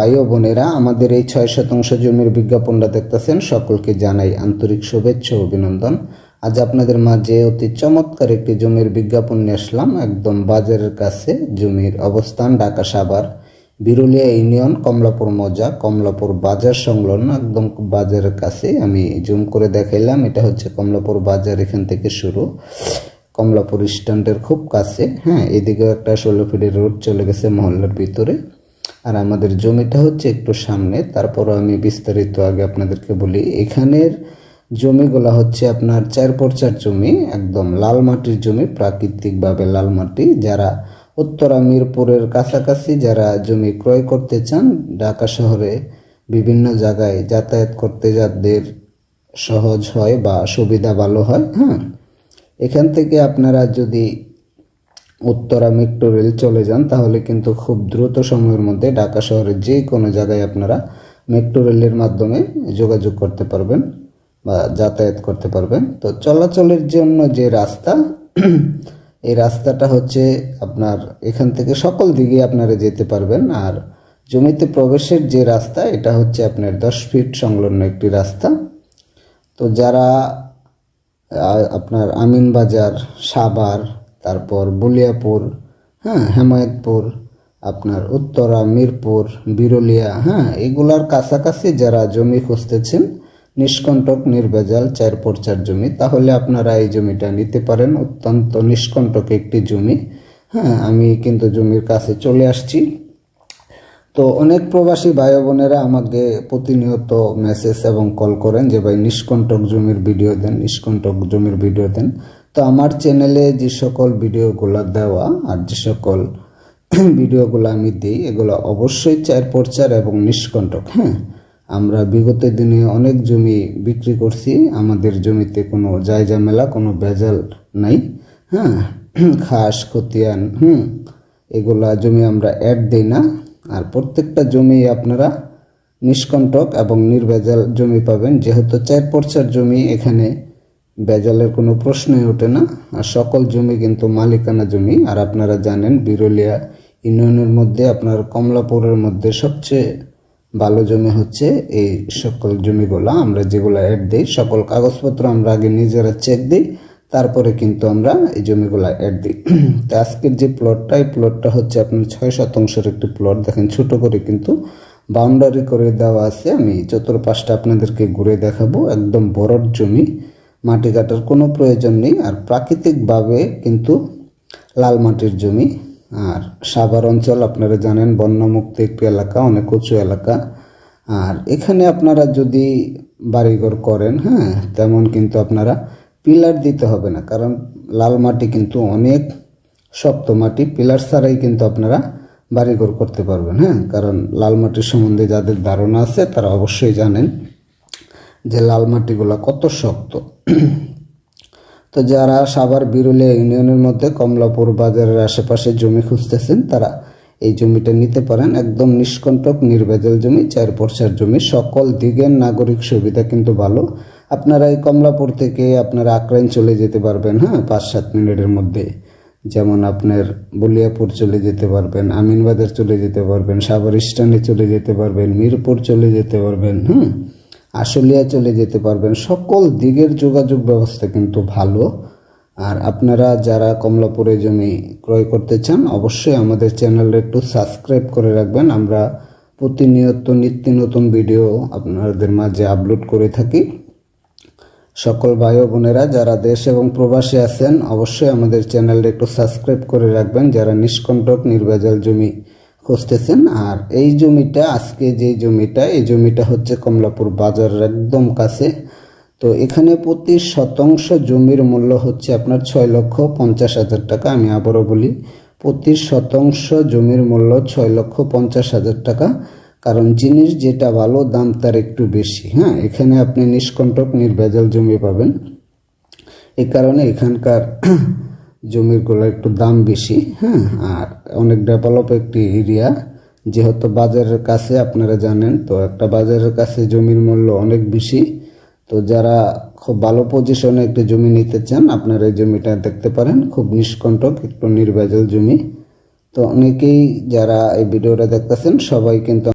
ভাই ও বোনেরা, আমাদের এই ছয় শতাংশ জমির বিজ্ঞাপনটা দেখতেছেন। সকলকে জানাই আন্তরিক শুভেচ্ছা অভিনন্দন। আজ আপনাদের মাঝে অতি চমৎকার একটি জমির বিজ্ঞাপন নিয়ে আসলাম। একদম বাজারের কাছে জমির অবস্থান, ঢাকা সাভার, বিরুলিয়া ইউনিয়ন, কমলাপুর মজা, কমলাপুর বাজার সংলগ্ন, একদম বাজারের কাছে আমি জুম করে দেখাইলাম। এটা হচ্ছে কমলাপুর বাজার এখান থেকে শুরু। কমলাপুর স্ট্যান্ডের খুব কাছে। হ্যাঁ এদিকেও একটা ষোলো ফিটের রোড চলে গেছে মহল্লার ভিতরে। আর আমাদের জমিটা হচ্ছে একটু সামনে। তারপরও আমি বিস্তারিত আগে আপনাদেরকে বলি, এখানের জমিগুলা হচ্ছে আপনার চার পর চার জমি, একদম লাল মাটির জমি, প্রাকৃতিকভাবে লাল মাটি। যারা উত্তরা মিরপুরের কাছাকাছি যারা জমি ক্রয় করতে চান, ঢাকা শহরে বিভিন্ন জায়গায় যাতায়াত করতে যাদের সহজ হয় বা সুবিধা ভালো হয় হ্যাঁ। এখান থেকে আপনারা যদি উত্তরা মেট্রো রেল চলে যান, তাহলে কিন্তু খুব দ্রুত সময়ের মধ্যে ঢাকা শহরের যে কোনো জায়গায় আপনারা মেট্রো রেলের মাধ্যমে যোগাযোগ করতে পারবেন বা যাতায়াত করতে পারবেন। তো চলাচলের জন্য যে রাস্তা, এই রাস্তাটা হচ্ছে আপনার এখান থেকে সকল দিকে আপনারা যেতে পারবেন। আর জমিতে প্রবেশের যে রাস্তা, এটা হচ্ছে আপনার দশ ফিট সংলগ্ন একটি রাস্তা। তো যারা আপনার আমিনবাজার, সাভার তারপর বুলিয়াপুর হ্যাঁ হেমায়তপুর, আপনার উত্তরা, মিরপুর, বিরলিয়া হ্যাঁ এগুলার কাছাকাছি যারা জমি খুঁজতেছেন, নিষ্কণ্টক, নির্ভেজাল, চার পর চার জমি, তাহলে আপনারা এই জমিটা নিতে পারেন। অত্যন্ত নিষ্কণ্টক একটি জমি। হ্যাঁ আমি কিন্তু জমির কাছে চলে আসছি। তো অনেক প্রবাসী ভাই বোনেরা আমাকে প্রতিনিয়ত মেসেজ এবং কল করেন যে, ভাই, নিষ্কণ্টক জমির ভিডিও দেন, নিষ্কণ্টক জমির ভিডিও দেন। তো আমার চ্যানেলে যে সকল ভিডিওগুলো দেওয়া আর যে সকল ভিডিওগুলো আমি দিই, এগুলো অবশ্যই চার পর চার এবং নিষ্কণ্টক হ্যাঁ? আমরা বিগত দিনে অনেক জমি বিক্রি করছি, আমাদের জমিতে কোনো জায়জা মেলা কোনো ভেজাল নাই হ্যাঁ? খাস খতিয়ান, হুম? এগুলা জমি আমরা অ্যাড দিই না, আর প্রত্যেকটা জমি আপনারা নিষ্কণ্টক এবং নির্ভেজাল জমি পাবেন, যেহেতু চার পর চার জমি এখানে বেজালের কোনো প্রশ্নই ওঠে না। আর সকল জমি কিন্তু মালিকানা জমি। আর আপনারা জানেন, বিরলিয়া ইউনিয়নের মধ্যে, আপনার কমলাপুরের মধ্যে সবচেয়ে ভালো জমি হচ্ছে এই সকল জমিগুলো। আমরা যেগুলো অ্যাড দিই, সকল কাগজপত্র আমরা আগে নিজেরা চেক দিই, তারপরে কিন্তু আমরা এই জমিগুলো অ্যাড দিই। তো আজকের যে প্লটটা এই প্লটটা হচ্ছে আপনার ছয় শতাংশের একটি প্লট দেখেন, ছোট করে কিন্তু বাউন্ডারি করে দেওয়া আছে। আমি চতুর্পাশটা আপনাদেরকে ঘুরে দেখাবো। একদম বড়র জমি। মাটি কাটার কোনো প্রয়োজন নেই। আর প্রাকৃতিকভাবে কিন্তু লাল মাটির জমি আর সাভার অঞ্চল, আপনারা জানেন, বন্যমুক্ত একটি এলাকা, অনেক উঁচু এলাকা। আর এখানে আপনারা যদি বাড়িঘর করেন হ্যাঁ তেমন কিন্তু আপনারা পিলার দিতে হবে না। কারণ লাল মাটি কিন্তু অনেক শক্ত মাটি, পিলার ছাড়াই কিন্তু আপনারা বাড়িঘর করতে পারবেন হ্যাঁ। কারণ লাল মাটির সম্বন্ধে যাদের ধারণা আছে, তারা অবশ্যই জানেন। যে লাল মাটিগুলো কত শক্ত। তো যারা সাভার বিরুলিয়া ইউনিয়নের মধ্যে কমলাপুর বাজারের আশেপাশে জমি খুঁজতেছেন, তারা এই জমিটা নিতে পারেন। একদম নিষ্কণ্টক, নির্ভেজাল জমি, চার পর্চার জমি। সকল দিকের নাগরিক সুবিধা কিন্তু ভালো। আপনারা এই কমলাপুর থেকে আপনারা আক্রাইন চলে যেতে পারবেন হ্যাঁ পাঁচ সাত মিনিটের মধ্যে। যেমন আপনার বলিয়াপুর চলে যেতে পারবেন, আমিনবাজার চলে যেতে পারবেন, সাভার স্ট্যান্ডে চলে যেতে পারবেন, মিরপুর চলে যেতে পারবেন, হুম। আশুলিয়া চলে যেতে পারবেন। সকল দিকের যোগাযোগ ব্যবস্থা কিন্তু ভালো। আর আপনারা যারা কমলাপুরে জমি ক্রয় করতে চান, অবশ্যই আমাদের চ্যানেলটা একটু সাবস্ক্রাইব করে রাখবেন। আমরা প্রতিনিয়ত নিত্য নতুন ভিডিও আপনাদের মাঝে আপলোড করে থাকি। সকল ভাই বোনেরা, যারা দেশ এবং প্রবাসী আছেন, অবশ্যই আমাদের চ্যানেলটা একটু সাবস্ক্রাইব করে রাখবেন। যারা নিষ্কণ্টক নির্ভেজাল জমি খুঁজতেছেন, আর এই জমিটা, আজকে যে জমিটা, এই জমিটা হচ্ছে কমলাপুর বাজারের একদম কাছে। তো এখানে প্রতি শতাংশ জমির মূল্য হচ্ছে আপনার ছয় লক্ষ পঞ্চাশ হাজার টাকা, আমি আবারও বলি, প্রতি শতাংশ জমির মূল্য ছয় লক্ষ পঞ্চাশ হাজার টাকা। কারণ জিনিস যেটা ভালো, দাম তার একটু বেশি হ্যাঁ? এখানে আপনি নিষ্কণ্টক নির্ভেজাল জমি পাবেন। এই কারণে এখানকার জমিগুলো একটু দাম বেশি হ্যাঁ? আর অনেক ডেভেলপ একটি এরিয়া যেহেতু বাজারের কাছে আপনারা জানেন, তো একটা বাজারের কাছে জমির মূল্য অনেক বেশি। তো যারা খুব ভালো পজিশনে একটি জমি নিতে চান, আপনারা এই জমিটা দেখতে পারেন, খুব নিষ্কণ্টক, একটু নির্ভেজাল জমি। তো অনেকেই যারা এই ভিডিওটা দেখতেছেন, সবাই কিন্তু